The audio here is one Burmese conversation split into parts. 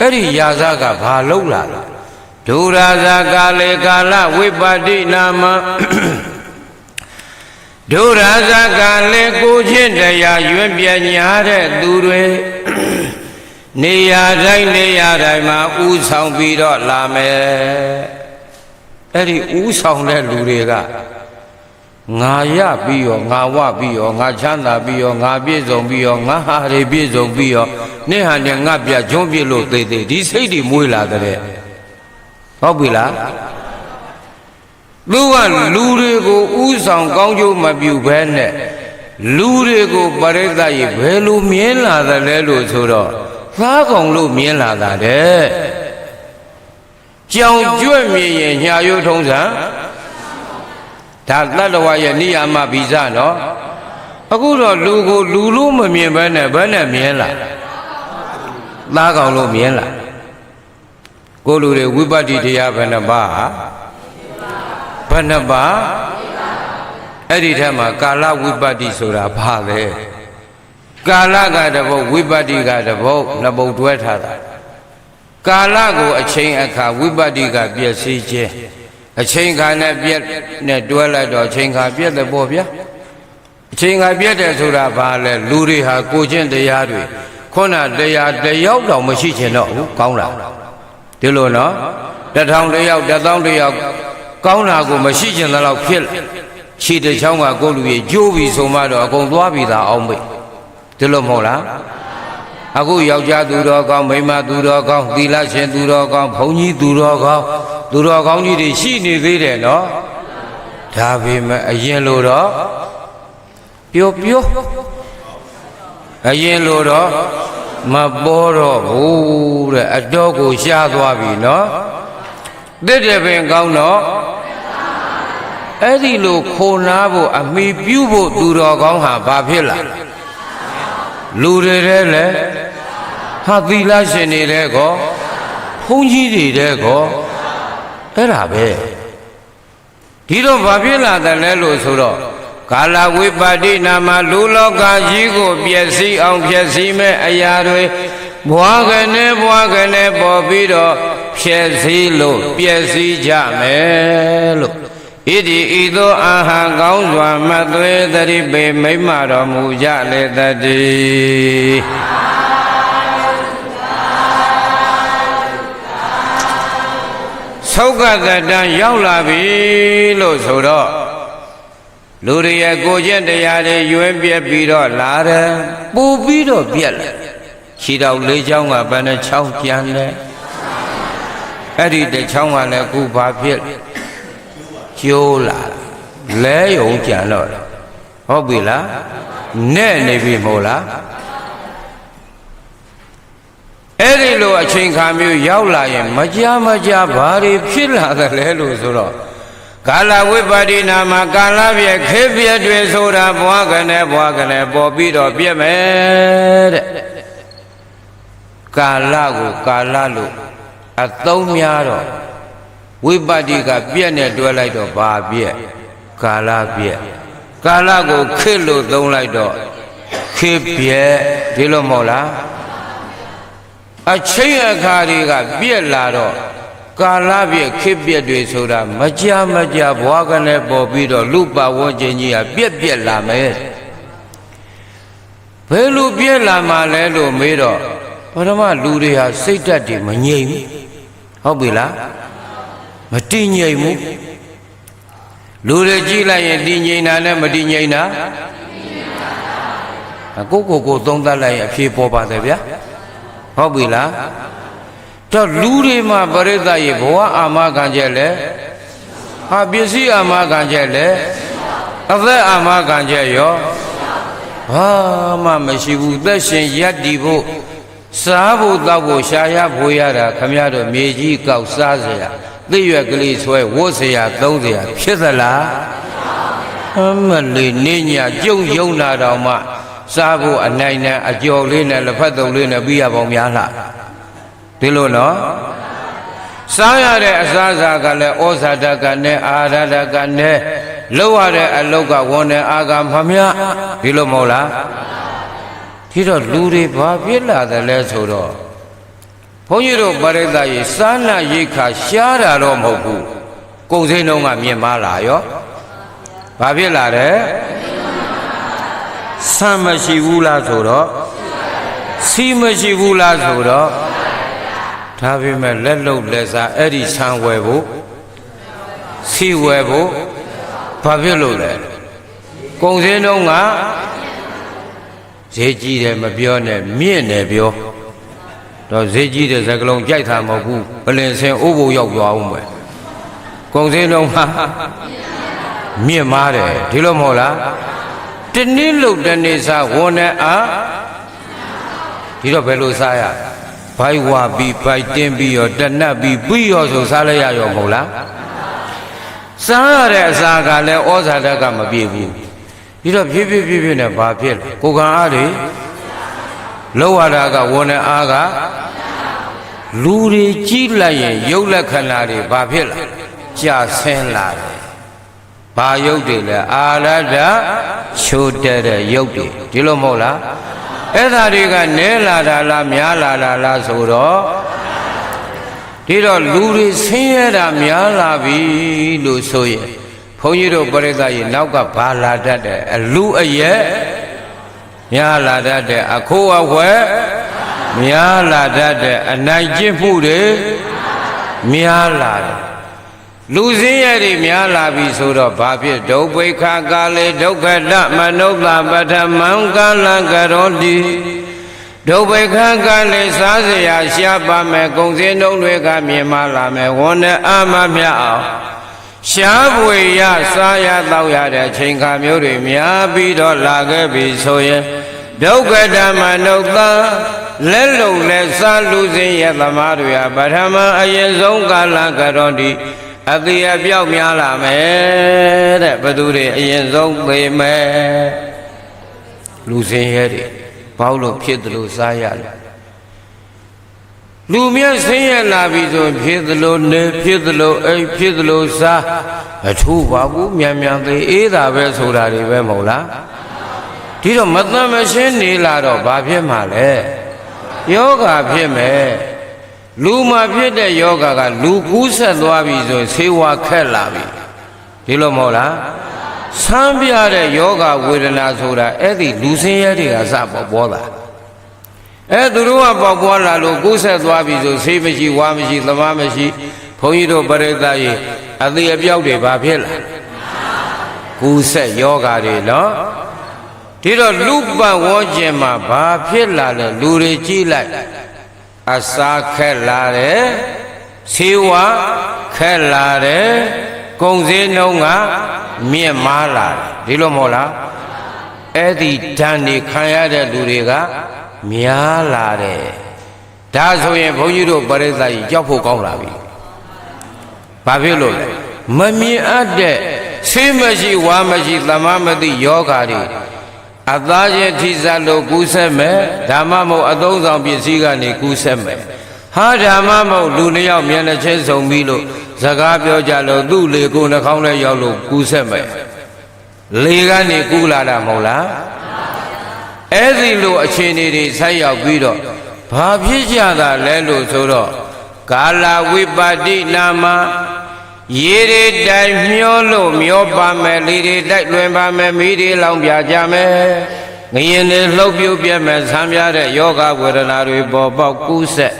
အဲ့ဒီယာဇကဘာလုံးလာလဲဒုရာဇကာလေကာလဝိပါတိနာမဒုရာဇကာလေကိုချင်းတရားရွံ့ပြညာတဲ့သူတွေနေရာတိုင်းနေရာတိုင်းမှာဥဆောင်ပြီးတော့လာမယ်အဲ့ဒီဥဆောင်တဲ့လူတွေက ငါရပြီးရောငါဝပြီးရောငါချမ်းသာပြီးရောငါပြည့်စုံပြီးရောငါဟာတွေပြည့်စုံပြီးရောနေ့ဟာနဲ့ငါပြကျွန်းပြလို့သေးသေးဒီစိတ်တွေမွေးလာတဲ့ဟုတ်ပြီလားသူကလူတွေကိုဥဆောင်ကောင်းကျိုးမပြုဘဲနဲ့လူတွေကိုပရိသတ်ကြီးဘယ်လိုမြင်လာသလဲလို့ဆိုတော့သားကောင်လို့မြင်လာတာတဲ့ကြောင်ကျွဲ့မြင်ရင်ညာရိုးထုံးစံ ဒါတတ္တဝါရဲ့နိယာမဗီဇနော်အခုတော့လူကိုလူလို့မမြင်ဘဲနဲ့ဘယ်နဲ့မြင်လာသားကောင်လို့မြင်လာကိုလူတွေဝိပဿနာတရားဘယ်နှပါဘယ်နှပါအဲ့ဒီထက်မှာကာလဝိပဿနာဆိုတာဘာလဲကာလကတပုတ်ဝိပဿနာကတပုတ်နှစ်ပုတ်တွဲထားတာကာလကိုအချိန်အခါဝိပဿနာကပြည့်စည်ခြင်း အချိန်ခါနဲ့ပြည့်နဲ့တွဲလိုက်တော့အချိန်ခါပြည့်တယ်ပေါ့ဗျာအချိန်ခါပြည့်တယ်ဆိုတာဘာလဲလူတွေဟာကိုချင်းတရားတွေခုနတရားတယောက်တော့မရှိချင်တော့ဘူးကောင်းလားဒီလိုနော်တထောင်တယောက်တသောင်းတယောက်ကောင်းတာကိုမရှိချင်တဲ့လောက်ဖြစ်လာခြေတစ်ချောင်းကကိုယ့်လူကြီးကျိုးပြီးဆိုမှတော့အကုန်သွားပြီသာအောင်မေ့ဒီလိုမဟုတ်လားအခုယောက်ျားသူတော်ကောင်းမိန်းမသူတော်ကောင်းသီလရှင်သူတော်ကောင်းဘုန်းကြီးသူတော်ကောင်း သူတော်ကောင်းကြီးတွေရှိနေသေးတယ်နော်ဒါပေမဲ့အရင်လိုတော့ပျော်ပျော်အရင်လိုတော့မပေါ်တော့ဘူးတဲ့အတော့ကိုရှားသွားပြီနော်တစ်တဲ့ပင်ကောင်းတော့အဲ့ဒီလိုခိုနာဖို့အမိပြုဖို့သူတော်ကောင်းဟာဘာဖြစ်လာလူတွေတဲ့လေဟာသီလရှင်တွေတဲ့ကောဘုန်းကြီးတွေတဲ့ကော အဲ့ဒါပဲဒီတော့ဘာဖြစ်လာတယ်လဲလို့ဆိုတော့ကာလဝိပါတိနာမလူလောကကြီးကိုပျက်စီးအောင်ပျက်စီးမဲ့အရာတွေဘွားကနေဘွားကနေပေါ်ပြီးတော့ဖြည့်စည်းလို့ပျက်စီးကြမယ်လို့ဣတိဤသို့အာဟံကောင်းစွာမသွေသတိပေမိမ့်မတော်မူကြလေတည်း သောကတတံရောက်လာပြီလို့ဆိုတော့လူတွေရဲ့ကိုကျင့်တရားတွေရွေးပြက်ပြီးတော့လာတယ်ပူပြီးတော့ပြက်လာခြေတော်လေးချောင်းကဘယ်နှချောင်းပြန်လဲအဲ့ဒီတစ်ချောင်းကလည်းအခုဘာဖြစ်ကျိုးလာလဲယုံကြံတော့ဟုတ်ပြီလားနဲ့နေပြီမဟုတ်လား အဲ့ဒီလိုအချိန်ခါမျိုးရောက်လာရင်မကြမကြဘာတွေဖြစ်လာသလဲလို့ဆိုတော့ကာလဝိပါဒိနာမှာကာလပြည့်ခေပြည့်တွေဆိုတာဘွားကနေဘွားကနေပေါ်ပြီးတော့ပြည့်မယ်တဲ့ကာလကိုကာလလို့အသုံးများတော့ဝိပဿိကပြည့်နဲ့တွဲလိုက်တော့ဘာပြည့်ကာလပြည့်ကာလကိုခေလို့သုံးလိုက်တော့ခေပြည့်ဒီလိုမဟုတ်လား အချိန်အခါတွေကပြည့်လာတော့ကာလပြည့်ခေပြည့်တွေဆိုတာမကြမကြဘွားကနေပေါ်ပြီးတော့လူပါဝန်းကျင်ကြီးကပြက်ပြက်လာမယ်ဘယ်လိုပြက်လာမှလဲလို့မေးတော့ပထမလူတွေဟာစိတ်ဓာတ်တွေမငြိမ်ဘူးဟုတ်ပြီလားမတည်ငြိမ်ဘူးလူတွေကြည့်လိုက်ရင်တည်ငြိမ်တာနဲ့မတည်ငြိမ်တာကိုကိုကိုသုံးသပ်လိုက်ရင်အဖြေပေါ်ပါတယ်ဗျာ ဟုတ်ပြီလားတော့လူတွေမှာပရိသတ်ရေဘဝအာမခံချက်လဲဟာပစ္စည်းအာမခံချက်လဲအသက်အာမခံချက်ရောဘာမှမရှိဘူးသက်ရှင်ရက်တည်ဖို့စားဖို့တောက်ဖို့ရှာရဖို့ရတာခမရတို့မြေကြီးကောက်စားเสียသိရွက်ကလေးဆွဲဝတ်เสียသုံးเสียဖြစ်သလားအမလေးနေညာကြုံယုံလာတော့မှ စားဖို့အနိုင်နဲ့အကျော်လေးနဲ့လက်ဖက်တုံလေးနဲ့ပြီးရပေါင်းများလားဒီလိုနော်စားရတဲ့အစားအစာကလည်းဩဇာတကနဲ့အာဟာရတကနဲ့လောက်ရတဲ့အလောက်ကဝန်နဲ့အာကမမြဒီလိုမဟုတ်လားဒီတော့လူတွေဘာဖြစ်လာတယ်လဲဆိုတော့ဘုန်းကြီးတို့ပရိသတ်ကြီးစာနာရိတ်ခါရှားတာတော့မဟုတ်ဘူးကုံစင်းတုံးကမြင်မာလာရောဘာဖြစ်လာတယ် ဆံမရှိဘူးလားဆိုတော့စီမရှိဘူးလားဆိုတော့ဒါပေမဲ့လက်လုံလက်စားအဲ့ဒီဆံဝယ်ဖို့စီဝယ်ဖို့ဘာဖြစ်လို့လဲကုံစင်းတုံးကဈေးကြီးတယ်မပြောနဲ့မြင့်တယ်ပြောတော့ဈေးကြီးတဲ့စကလုံးကြိုက်တာမဟုတ်ဘူးပလင်စင်ဥပုပ်ရောက်သွားအောင်ပဲကုံစင်းတုံးကမြင့်မားတယ်ဒီလိုမဟုတ်လား တနည်းလို့တနေ့စားဝန်နဲ့အားဒီတော့ဘယ်လိုစားရဘိုက်ဝါပြီးဘိုက်တင်းပြီးရောတနတ်ပြီးပြီးရောဆိုစားလိုက်ရရောမဟုတ်လားစားရတဲ့အစာကလည်းဩဇာတကမပြည့်ဘူးဒီတော့ဖြည်းဖြည်းဖြည်းဖြည်းနဲ့ဘာဖြစ်လဲကိုကံအားတွေလောရတာကဝန်နဲ့အားကလူတွေကြီးလိုက်ရင်ရုပ်လက္ခဏာတွေဘာဖြစ်လာကြာဆင်းလာတယ် ဘာရုပ်တွေလဲအာရဒချိုးတဲ့တဲ့ရုပ်တွေဒီလိုမဟုတ်လားအဲ့ဒါတွေကနဲလာတာလားများလာတာလားဆိုတော့ဒီတော့လူတွေဆင်းရဲတာများလာပြီလို့ဆိုရင်ဘုန်းကြီးတို့ပြိဿရေနောက်ကဘာလာတတ်တယ်အလူအရဲ့များလာတတ်တယ်အခိုးအဝဲများလာတတ်တယ်အနိုင်ကျင့်မှုတွေများလာတယ် လူစည်းရည်များလာပြီဆိုတော့ဘာဖြစ်ဒုပိခာကာလေဒုက္ခတမနုဿပထမံကာလကရောတိဒုပိခာကာလေစားစရာရှားပါမယ်ဂုံစင်းလုံးတွေကမြင်မလာမယ်ဝန်နဲ့အမမြအောင်ရှားပွေရစားရတော့ရတဲ့ချိန်ခါမျိုးတွေများပြီးတော့လာခဲ့ပြီဆိုရင်ဒုက္ခဓမ္မနုဿလက်လုံလက်စားလူစင်းရသမားတွေဟာပထမအရင်ဆုံးကာလကရောတိ အတိအပြောက်များလာမယ်တဲ့ဘသူတွေအရင်ဆုံးသိမယ်လူစင်းရဲတွေဘောက်လို့ဖြစ်တယ်လို့စားရတယ်လူမြတ်ဆင်းရဲလာပြီဆိုဖြစ်သလိုနေဖြစ်သလိုအိပ်ဖြစ်သလိုစားအထူးပါဘူးမြန်မြန်သေးအေးတာပဲဆိုတာတွေပဲမဟုတ်လားဒီတော့မတန်မရှင်းနေလာတော့ဘာဖြစ်မှာလဲယောဂဖြစ်မယ် လူမှာဖြစ်တဲ့ယောဂကလူကူးဆက်သွားပြီဆိုဆေးဝါးခက်လာပြီဒီလိုမဟုတ်လားဆန်းပြတဲ့ယောဂဝေဒနာဆိုတာအဲ့ဒီလူစင်းရဲတွေကစပေါ်ပေါ်လာအဲသူတို့ကပေါက်ပွားလာလို့ကူးဆက်သွားပြီဆိုဆေးမရှိဝါမရှိသမားမရှိဘုန်းကြီးတို့ပရိသတ်ရေအသေးအပြောက်တွေဘာဖြစ်လာကူးဆက်ယောဂတွေနော်ဒီတော့လူပန်ဝေါ်ကျင်မှာဘာဖြစ်လာလဲလူတွေကြည့်လိုက် အစာခက်လာတယ်ဆေးဝါခက်လာတယ်ကုံစင်းနှုံးကမြင့်မားလာတယ်ဒီလိုမဟုတ်လားအဲ့ဒီဓာန်နေခံရတဲ့လူတွေကများလာတယ်ဒါဆိုရင်ဘုန်းကြီးတို့ပရိသတ်ကြီးကြောက်ဖို့ကောင်းလာပြီဘာဖြစ်လို့လဲမမြင်အပ်တဲ့ဆေးမရှိဝါမရှိသမားမသိယောဂါတွေ အသားချင်းထိစားလို့ကူးဆက်မယ်ဓမ္မမဟုတ်အသုံးဆောင်ပစ္စည်းကနေကူးဆက်မယ်ဟာဓမ္မမဟုတ်လူနှစ်ယောက်မျက်နှာချင်းစုံပြီးလို့စကားပြောကြလို့သူ့လေကိုယ်နှာခေါင်းထဲရောက်လို့ကူးဆက်မယ်လေကနေကူးလာတာမဟုတ်လားအဲ့ဒီလိုအခြေအနေတွေဆက်ရောက်ပြီးတော့ဘာဖြစ်ကြတာလဲလို့ဆိုတော့ကာလဝိပါတိနာမ ရေတွေတိုင်မျောလို့မျောပါမယ်လေတွေတိုက်လွင်ပါမယ်မိတွေလောင်ပြကြမယ်ငရင်တွေလှုပ်ပြုတ်ပြက်မယ်ဆံပြတဲ့ယောဂဝေဒနာတွေပေါ်ပေါက်ကူးဆက်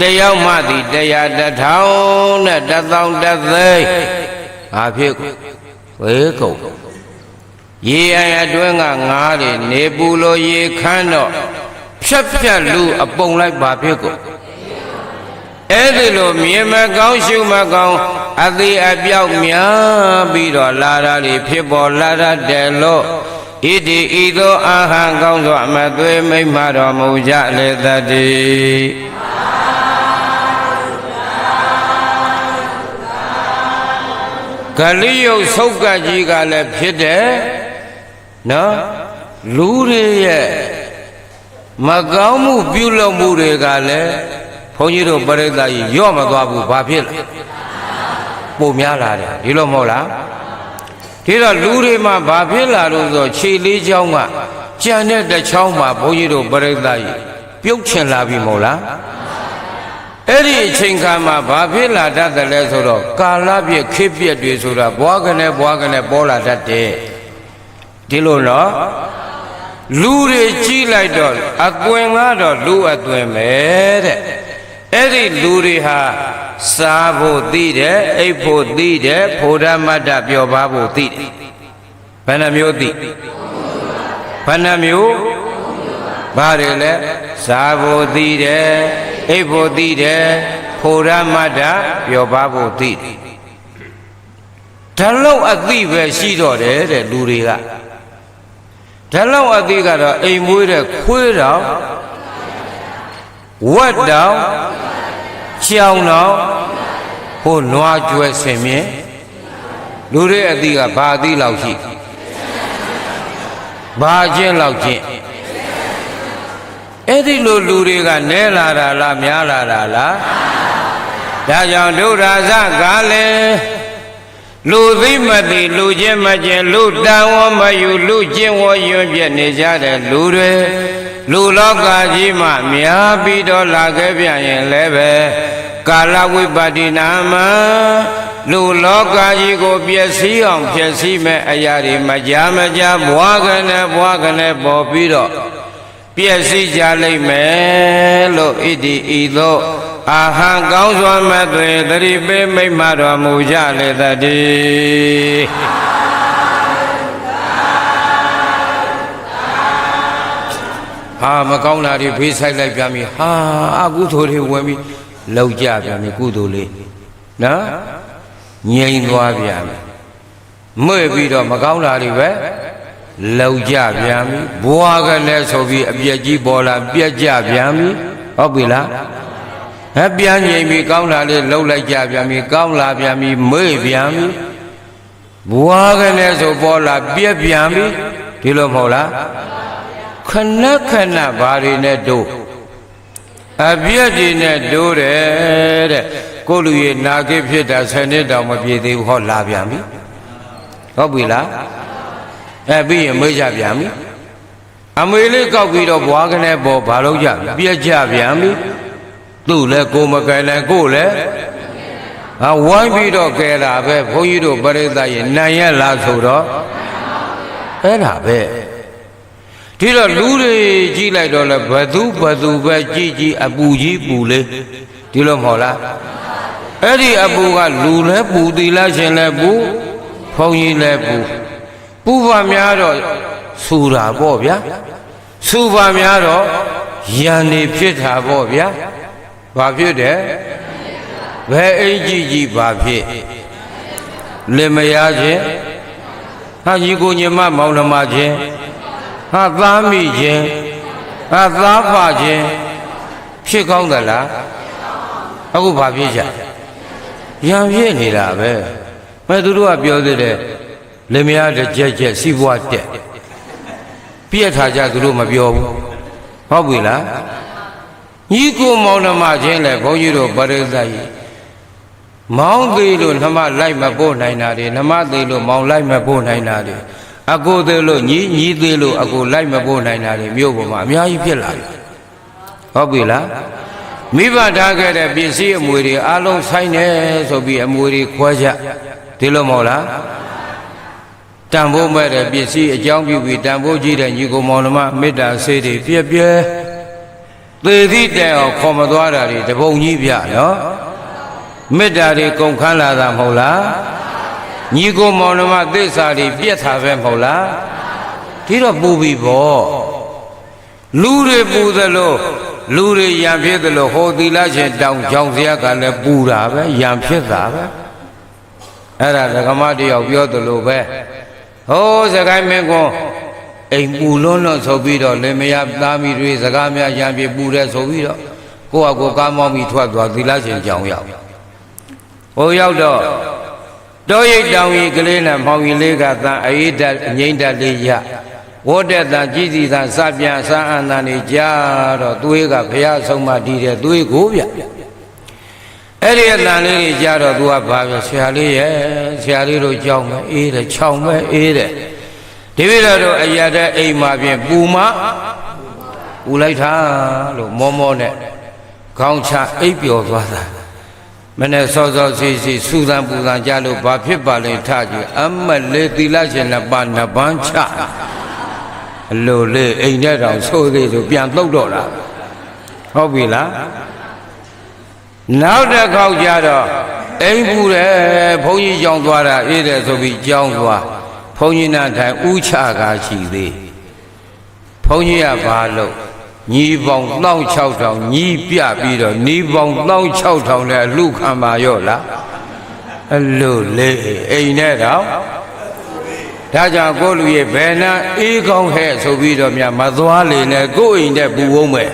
တယောက်မှသည်တရားတစ်ထောင်နဲ့တစ်သောင်းတစ်သိန်းဘာဖြစ်ဝေကုန်ရေအယအတွင်းကငါးတွေနေပူလိုရေခမ်းတော့ဖြတ်ဖြတ်လူအပုံလိုက်ဘာဖြစ်ကုန် အဲ့ဒီလိုမြင်မကောင်းရှုမကောင်းအသေးအပြောက်များပြီးတော့လာတာတွေဖြစ်ပေါ်လာတတ်တယ်လို့ဣတိဤသို့အာဟံကောင်းစွာမသွေမိမ့်မတော်မူကြလေတတိဂလိယုတ်ဆုတ်ကကြီးကလည်းဖြစ်တယ်နော်လူတွေရဲ့မကောင်းမှုပြုလုပ်မှုတွေကလည်း ဘုန်းကြီးတို့ပရိသတ်ကြီးရော့မသွားဘူးဘာဖြစ်လဲပုံများလာတယ်ဒီလိုမဟုတ်လားဒီတော့လူတွေမှာဘာဖြစ်လာလို့ဆိုခြေလေးချောင်းကကြံတဲ့တစ်ချောင်းမှာဘုန်းကြီးတို့ပရိသတ်ကြီးပြုတ်ချင်လာပြီမဟုတ်လားအဲ့ဒီအချိန်ခါမှာဘာဖြစ်လာတတ်တယ်လဲဆိုတော့ကာလပြည့်ခေတ်ပြည့်တွေဆိုတာဘွားကနေဘွားကနေပေါ်လာတတ်တယ်ဒီလိုနော်လူတွေကြီးလိုက်တော့အသွင်ကတော့လူအသွင်ပဲတဲ့ အဲ့ဒီလူတွေဟာစားဖို့သိတယ်အိပ်ဖို့သိတယ်ဖို့ဓမ္မတ္တပျော်ပါဖို့သိတယ်ဘယ်နှမျိုးသိဘယ်နှမျိုးဘာတွေလဲစားဖို့သိတယ်အိပ်ဖို့သိတယ်ဖို့ဓမ္မတ္တပျော်ပါဖို့သိတယ်ဒါလောက်အသိပဲရှိတော့တယ်တဲ့လူတွေကဒါလောက်အသိကတော့အိမ်မွေးတဲ့ခွေးတော် ဝက်တော်ကြောင်တော်ဟိုနွားကျွဲဆင်မြင်လူတွေအသိကဘာအသိလောက်ရှိဘာချင်းလောက်ချင်းအဲ့ဒီလိုလူတွေကနဲလာတာလားများလာတာလားဒါကြောင့်ဒုရာဇကားလည်းလူသိမသိလူချင်းမချင်းလူတန်ဝမယူလူချင်းဝယွံ့ပြနေကြတဲ့လူတွေ လူလောကကြီးမှများပြီးတော့လာခဲ့ပြန်ရင်လည်းပဲကာလဝိပတ္တိနာမလူလောကကြီးကိုပျက်စီးအောင်ဖြစ်စီမဲ့အရာတွေမကြမကြဘွားကနေဘွားကနေပေါ်ပြီးတော့ပျက်စီးကြလိမ့်မယ်လို့ဣတိဤသို့အာဟံကောင်းစွာမသွေသတိပေးမိမ့်မတော်မူကြလေတည်း ဟာမကောင်းတာတွေဖေးဆိုင်လိုက်ပြန်ပြီဟာအကုသိုလ်တွေဝင်ပြီလောက်ကြပြန်ပြီကုသိုလ်လေးနော်ငြိမ်သွားပြန်ပြီမွေ့ပြီးတော့မကောင်းတာတွေပဲလောက်ကြပြန်ပြီဘွားကလည်းဆိုပြီးအပြက်ကြီးပေါ်လာပြက်ကြပြန်ပြီဟုတ်ပြီလားဟဲ့ပြန်ငြိမ်ပြီကောင်းတာလေးလှုပ်လိုက်ကြပြန်ပြီကောင်းလာပြန်ပြီမွေ့ပြန်ပြီဘွားကလည်းဆိုပေါ်လာပြက်ပြန်ပြီဒီလိုမဟုတ်လား ခဏခဏဘာတွေနဲ့တို့အပြည့်တွေနဲ့တို့တယ်တဲ့ကိုလူရဲ့နာကိဖြစ်တာဆယ်နှစ်တောင်မပြည့်သေးဘူးဟောလာပြန်ပြီဟုတ်ပြီလားအဲပြီးရင်မွေးကြပြန်ပြီအမွေလေးကောက်ပြီးတော့ဘွားကနေပေါ်ဘာလို့ကြပြက်ကြပြန်ပြီသူ့လည်းကိုမကယ်နိုင်ကိုလည်းဟာဝိုင်းပြီးတော့ကဲတာပဲဘုန်းကြီးတို့ပရိသတ်ရဲ့နိုင်ရလားဆိုတော့အဲ့ဒါပဲ ဒီတော့လူတွေကြီးလိုက်တော့လဲဘသူဘသူပဲကြီးကြီးအပူကြီးပူလေဒီလိုမဟုတ်လားအဲ့ဒီအပူကလူလဲပူသီလားရှင်လဲပူဘုန်းကြီးလဲပူပူပါများတော့ဆူတာပေါ့ဗျာဆူပါများတော့ယံနေဖြစ်တာပေါ့ဗျာဘာဖြစ်တယ်ဘယ်အိမ်ကြီးကြီးဘာဖြစ်လင်မယားခြင်းဟာကြီးကိုညမမောင်နှမခြင်း ဟာသားမိခြင်းဟာသားဖခြင်းဖြစ်ကောင်းသလားအခုဘာဖြစ်ကြရံဖြစ်နေတာပဲဘယ်သူတို့ကပြောသေးတယ်လင်မယားတစ်ကြက်ကြက်စီးပွားတက်ပြက်ထားကြသူတို့မပြောဘူးဟုတ်ပြီလားညီကိုမောင်နှမချင်းလဲဘုန်းကြီးတို့ပရိသတ်ကြီးမောင်းသေးလို့နှမလိုက်မပို့နိုင်တာတွေနှမသေးလို့မောင်လိုက်မပို့နိုင်တာတွေ အကိုသေးလို့ညီညီသေးလို့အကိုလိုက်မပို့နိုင်တာတွေမြို့ပေါ်မှာအများကြီးဖြစ်လာတယ်ဟုတ်ပြီလားမိဘထားခဲ့တဲ့ပစ္စည်းအမွေတွေအလုံးဆိုင်နေဆိုပြီးအမွေတွေခွဲကြဒီလိုမဟုတ်လားတန်ဖိုးမဲ့တဲ့ပစ္စည်းအကြောင်းပြုပြီးတန်ဖိုးကြီးတဲ့ညီကိုမောင်နှမမေတ္တာဆေးတွေပြည့်ပြည့်သေသည့်တဲ့အောင်ခေါ်မသွားတာတွေတပုံကြီးပြနော်မေတ္တာတွေကုန်ခန်းလာတာမဟုတ်လား ညီကိုမောင်နှမသစ္စာတွေပြက်တာပဲမဟုတ်လားဒီတော့ပူပြီပေါ့လူတွေပူသလိုလူတွေရံဖြစ်သလိုဟောသီလရှင်တောင်ကြောင်စရာကလည်းပူတာပဲရံဖြစ်တာပဲအဲ့ဒါဒကမတယောက်ပြောသလိုပဲဟိုးစကိုင်းမင်းကွန်အိမ်ပူလွန်းလွန်းဆိုပြီးတော့လင်မယားသားမိတွေစကားများရံပြပူတယ်ဆိုပြီးတော့ကိုယ့်အကိုကားမောင်းပြီးထွက်သွားသီလရှင်ကြောင်ရောက်ဟိုရောက်တော့ တောရိတ်တောင်ကြီးကလေးနဲ့မောင်ကြီးလေးကသံအေးတက်ငိမ့်တက်လေးရဝတ်တဲ့တန်ကြီးစီသံစပြန်စအန်တန်နေကြတော့သွေးကဘုရားဆုံးမတည်တဲ့သွေးကိုဗျအဲ့ဒီအတန်လေးကြီးကြတော့သူကဘာပြောဆရာလေးရဲ့ဆရာလေးတို့ကြောက်မယ်အေးတယ်ခြောင်မယ်အေးတယ်ဒီပြတော်တို့အရာတဲ့အိမ်မှာပြင်ပူမပူလိုက်တာလို့မောမောနဲ့ခေါင်းချအိပ်ပျော်သွားတာ မနဲ့စောစောစီစီစူသံပူသံကြလို့ဘာဖြစ်ပါလဲထကြည့်အမတ်လေးသီလရှင်နှစ်ပါးနှစ်ပန်းချအလိုလေးအိမ်ထဲတောင်ဆိုးသေးဆိုပြန်လှုပ်တော့တာဟုတ်ပြီလားနောက်တစ်ခေါက်ကျတော့အိမ်ပူတယ်ဘုန်းကြီးကြောင်းသွားတာအေးတယ်ဆိုပြီးကြောင်းသွားဘုန်းကြီးနာထိုင်ဥချကားရှိသေးဘုန်းကြီးကဘာလို့ ညီပေါင်း16000ညီပြပြီးတော့ညီပေါင်း16000နဲ့အလူခံပါရော့လားအလူလေးအိမ်နဲ့တော့ဒါကြောင့်ကိုလူရဲ့ဘယ်နှအေးကောင်းဟဲ့ဆိုပြီးတော့မြမသွားလေနဲ့ကိုယ့်အိမ်နဲ့ပူဝုံးမဲ့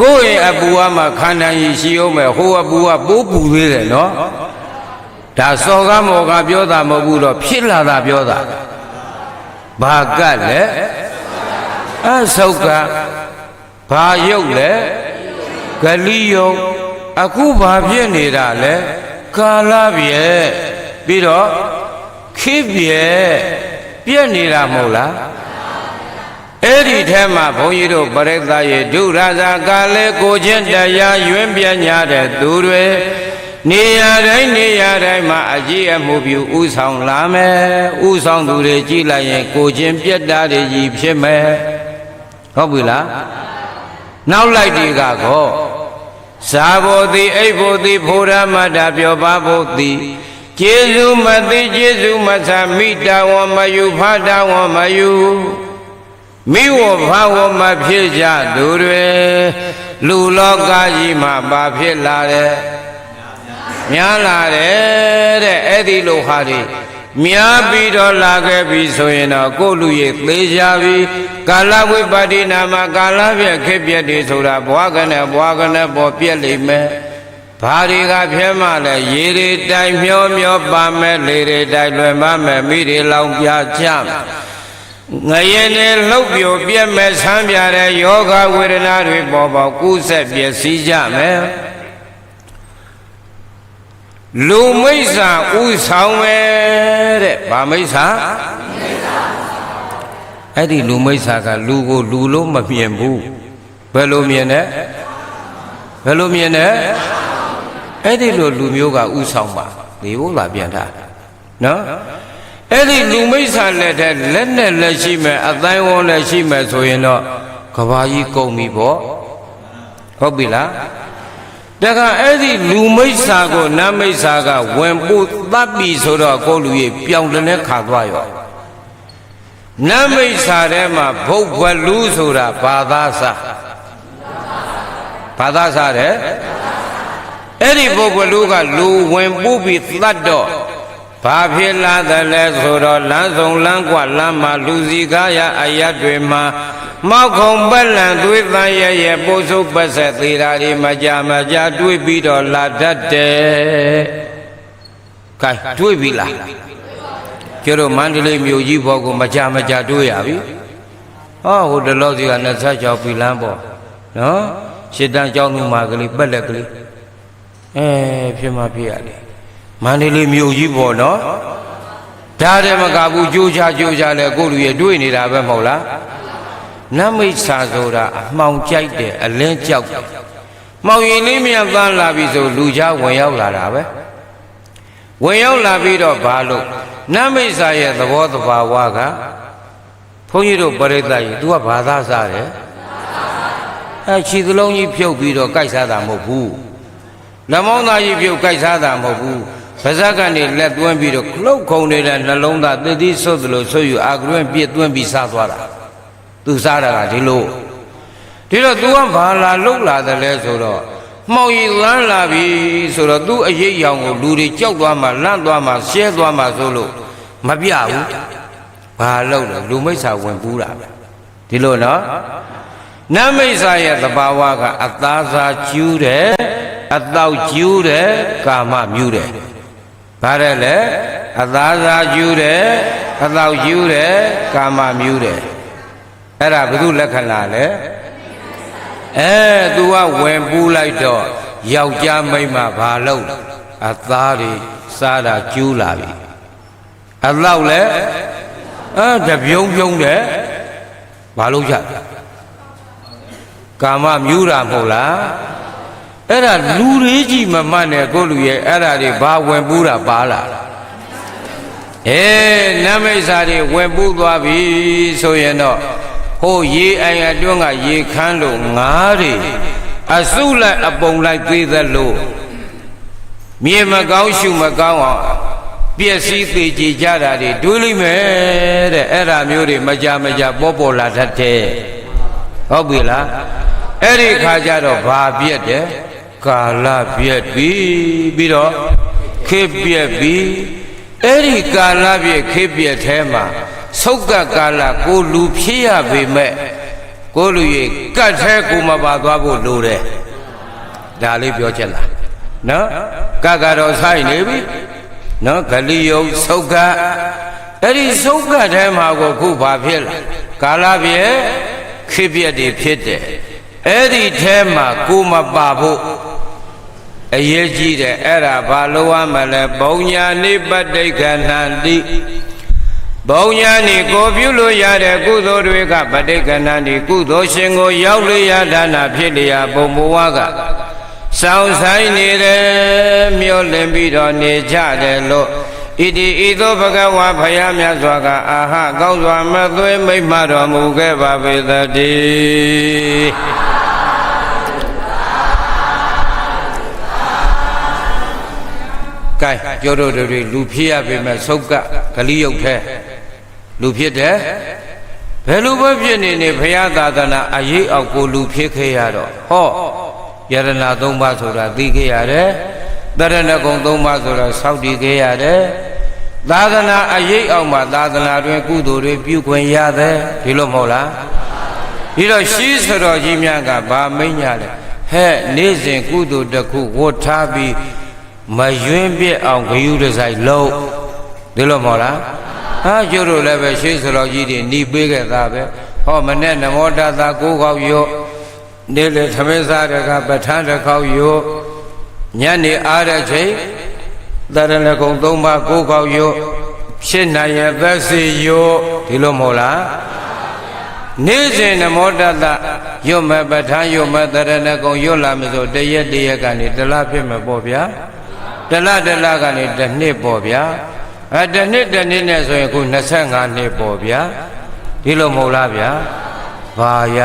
ကိုယ့်ရဲ့အပူကမှခန္ဓာကြီးရှိအောင်မဲ့ဟိုအပူကပိုးပူသေးတယ်နော်ဒါစော်ကားမော်ကပြောတာမဟုတ်ဘူးတော့ဖြစ်လာတာပြောတာဘာကလဲ အဆုတ်ကဘာရုပ်လဲဂလိယုံအခုဘာဖြစ်နေတာလဲကာလပြဲပြီးတော့ခိပြဲပြက်နေတာမဟုတ်လားအဲ့ဒီထဲမှာဘုန်းကြီးတို့ပရိသတ်ရဲ့ဒုရဇာကာလေကိုချင်းတရားယွင်းပြညာတဲ့သူတွေနေရာတိုင်းနေရာတိုင်းမှာအကြည့်အမှုပြုဥဆောင်လာမယ်ဥဆောင်သူတွေကြည်လိုက်ရင်ကိုချင်းပြက်တာတွေကြီးဖြစ်မယ် ဟုတ်ပြီလားနောက်လိုက်ဒီကကောဇာဘောတိအိဗောတိဖိုရမတ္တပြောပါဖို့တိကျေစုမသိကျေစုမဆမိတာဝမယူဖတာဝမယူမိဝဘာဝမဖြစ်ကြသူတွေလူလောကကြီးမှာဘာဖြစ်လာတယ်များလာတယ်တဲ့အဲ့ဒီလိုဟာတွေ များပြီးတော့လာခဲ့ပြီဆိုရင်တော့ကိုလူရဲ့သေးကြပြီကာလဝိပတ္တိနာမှာကာလပြက်ခက်ပြက်တွေဆိုတာဘွားကနဲ့ဘွားကနဲ့ပေါ်ပြက်လိမ့်မယ်ဘာတွေကဖြဲမှလဲရေတွေတိုင်မျောမျောပါမယ်လေတွေတိုင်လွယ်ပါမယ်မိတွေလောင်ပြချမယ်ငရင်နဲ့လှုပ်ပြိုပြက်မဲ့ဆန်းပြတဲ့ယောဂဝေဒနာတွေပေါ်ပေါကူးဆက်ပြည့်စည်ကြမယ် လူမိစ္ဆာဥဆောင်ပဲတဲ့ဗာမိစ္ဆာအဲ့ဒီလူမိစ္ဆာကလူကိုလူလို့မမြင်ဘူးဘယ်လိုမြင်လဲဘယ်လိုမြင်လဲအဲ့ဒီလိုလူမျိုးကဥဆောင်ပါဒီဘုလားပြန်ထားနော်အဲ့ဒီလူမိစ္ဆာလက်ထက်လက်နဲ့လက်ရှိမဲ့အတိုင်းဝန်းလက်ရှိမဲ့ဆိုရင်တော့ကဘာကြီးကုန်ပြီပေါ့ဟုတ်ပြီလား တခါအဲ့ဒီလူမိစ္ဆာကိုနတ်မိစ္ဆာကဝင်ပို့သတ်ပြီဆိုတော့ကိုလူကြီးပြောင်းတဲ့ခါသွားရောနတ်မိစ္ဆာထဲမှာဘုတ်ဘလူဆိုတာဘာသာစာဘာသာစာတဲ့အဲ့ဒီဘုတ်ဘလူကလူဝင်ပို့ပြီးသတ်တော့ဘာဖြစ်လာတယ်လဲဆိုတော့လမ်းဆောင်လမ်းကွလမ်းမှာလူစီကားရအယတ်တွေမှာ မောက်ခုံပက်လန်သွေးတန်ရဲ့ရဲ့ပိုးစုပ်ပတ်ဆက်သေးတာတွေမကြမကြတွေးပြီးတော့လာတတ်တယ်။ကဲတွေးပြီလား။ကျတော့မန္တလေးမြို့ကြီးဘောကိုမကြမကြတွေးရပြီ။ဟောဟိုတလောစီက26ပြီလမ်းပေါ့။နော်။ရှစ်တန်းကျောင်းသူမာကလေးပက်လက်ကလေးအဲဖြစ်မှဖြစ်ရတယ်။မန္တလေးမြို့ကြီးပေါ့နော်။ဒါတည်းမကဘူးကြိုးချကြိုးချလဲကိုလူရဲ့တွေးနေတာပဲမဟုတ်လား။ နမိတ်ဆာဆိုတာအမှောင်ကြိုက်တယ်အလင်းကြောက်တယ်မှောင်ရင်လေးမြန်သန်းလာပြီဆိုလူချဝင်ရောက်လာတာပဲဝင်ရောက်လာပြီးတော့ဘာလို့နမိတ်ဆာရဲ့သဘောတဘာဝကဘုန်းကြီးတို့ပရိသတ်ကြီး तू ကဘာသာစားတယ်အဲခြေသလုံးကြီးဖြုတ်ပြီးတော့ကြိုက်စားတာမဟုတ်ဘူးလက်မောင်းသားကြီးဖြုတ်ကြိုက်စားတာမဟုတ်ဘူးပါဇက်ကနေလက်သွင်းပြီးတော့ခလုတ်ခုံနေတဲ့နှလုံးသားတည်တည်ဆွတ်သလိုဆွတ်ယူအာဂရွင့်ပြစ်သွင်းပြီးစားသွားတာ သူစားတာကဒီလိုဒီတော့ तू ကဘာလာလှုပ်လာတယ်လဲဆိုတော့မှောင်ရည်လန်းလာပြီဆိုတော့ तू အရေးရောင်ကိုလူတွေကြောက်သွားမှလန့်သွားမှရှဲသွားမှဆိုလို့မပြဘူးဘာလှုပ်လဲလူမိစ္ဆာဝင်ပူးတာဒီလိုနော်နတ်မိစ္ဆာရဲ့သဘာဝကအသားစားကျူးတယ်အတော့ကျူးတယ်ကာမမြူးတယ်ဘာတဲ့လဲအသားစားကျူးတယ်အတော့ကျူးတယ်ကာမမြူးတယ် အဲ့ဒါဘု து လက္ခဏာလဲအဲ तू ကဝင်ပူးလိုက်တော့ယောက်ျားမိန်းမဘာလို့အသားတွေစားတာကျူးလာပြီအလောက်လဲအဲတပြုံးပြုံးတယ်ဘာလို့ကြကာမမြူးတာမဟုတ်လားအဲ့ဒါလူရေးကြီးမမှတ်နဲ့ကိုလူရဲ့အဲ့ဒါတွေဘာဝင်ပူးတာပါလားအဲနမိတ်စာတွေဝင်ပူးသွားပြီဆိုရင်တော့ ဟိုရေအိုင်အတွင်းကရေခမ်းလို့ငါးတွေအစုလိုက်အပုံလိုက်သေးသလိုမြေမကောင်းရှုမကောင်းအောင်ပျက်စီးသေးကြကြတာတွေတွေးလိမ့်မယ်တဲ့အဲ့ဒါမျိုးတွေမကြမကြပေါ်ပေါ်လာတတ်တယ်ဟုတ်ပြီလားအဲ့ဒီခါကျတော့ဘာပြက်တယ်ကာလပြက်ပြီပြီးတော့ခေပြက်ပြီအဲ့ဒီကာလပြက်ခေပြက်แท้မှာ ဆုတ်ကကာလကိုလူဖြစ်ရပေမဲ့ကိုလူရေကတ်แท้ကိုမပါသွားဖို့လိုတယ်ဒါလေးပြောချက်လားနော်ကကတော့ဆိုင်နေပြီနော်ဂလိယုတ်ဆုတ်ကအဲ့ဒီဆုတ်ကထဲမှာကိုခုဘာဖြစ်လဲကာလပြည့်ခိပြက်တွေဖြစ်တယ်အဲ့ဒီထဲမှာကိုမပါဖို့အရေးကြီးတယ်အဲ့ဒါဘာလို့ရမလဲပုံညာနိပဋိက္ခဏံတိ ဘုံညာနိကိုပြုလို့ရတဲ့ကုသိုလ်တွေကပဋိကဏံတိကုသိုလ်ရှင်ကိုရောက်လျာဒါနာဖြစ်လျာဘုံဘဝကစောင်းဆိုင်နေတယ်မျောလင့်ပြီးတော့နေကြတယ်လို့ဣတိဤသို့ဘဂဝါဖယားမြတ်စွာကအာဟကောင်းစွာမသွေးမိမ့်မတော်မူခဲ့ပါပေသတည်းကဲပြောတို့တွေလူဖြစ်ရပေမဲ့သုတ်ကဂလိယုတ်ထဲ လူဖြစ်တယ်ဘယ်လိုပဲဖြစ်နေနေဘုရားသာသနာအရေးအောက်ကိုလူဖြစ်ခဲ့ရတော့ဟောယရဏသုံးပါးဆိုတာသိခဲ့ရတယ်တရဏဂုံသုံးပါးဆိုတာစောင့်တည်ခဲ့ရတယ်သာသနာအရေးအောက်မှာသာသနာတွင်ကုသိုလ်တွေပြုခွင့်ရတယ်ဒီလိုမဟုတ်လားဒီတော့ရှိစတော်ကြီးများကဗာမိတ်ညာလဲဟဲ့နေ့စဉ်ကုသိုလ်တစ်ခုဝတ်ထားပြီးမယွင်းပြက်အောင်ဂယုတစိုက်လုံးဒီလိုမဟုတ်လား ဟာကျို့တို့လည်းပဲရှိစတော်ကြီးတွေหนีပေးခဲ့တာပဲဟောမနဲ့နမောတသာကိုးခေါက်ရော့နေ့လေသမင်းစားတကပဋ္ဌာန်းတစ်ခေါက်ရော့ညနေအားတဲ့ချိန်တရဏဂုံသုံးပါးကိုးခေါက်ရော့ဖြစ်နိုင်ရဲ့သက်စီရော့ဒီလိုမဟုတ်လားနေ့စဉ်နမောတတရွတ်မဲ့ပဋ္ဌာန်းရွတ်မဲ့တရဏဂုံရွတ်လာမယ်ဆိုတရက်တရက်ကနေတလားဖြစ်မှာပေါ့ဗျာတလားတလားကနေတစ်နှစ်ပေါ့ဗျာ အဲတစ်နှစ်တစ်နှစ်နဲ့ဆိုရင်ခု25နှစ်ပေါ့ဗျာဒီလိုမဟုတ်လားဗျာဘာရ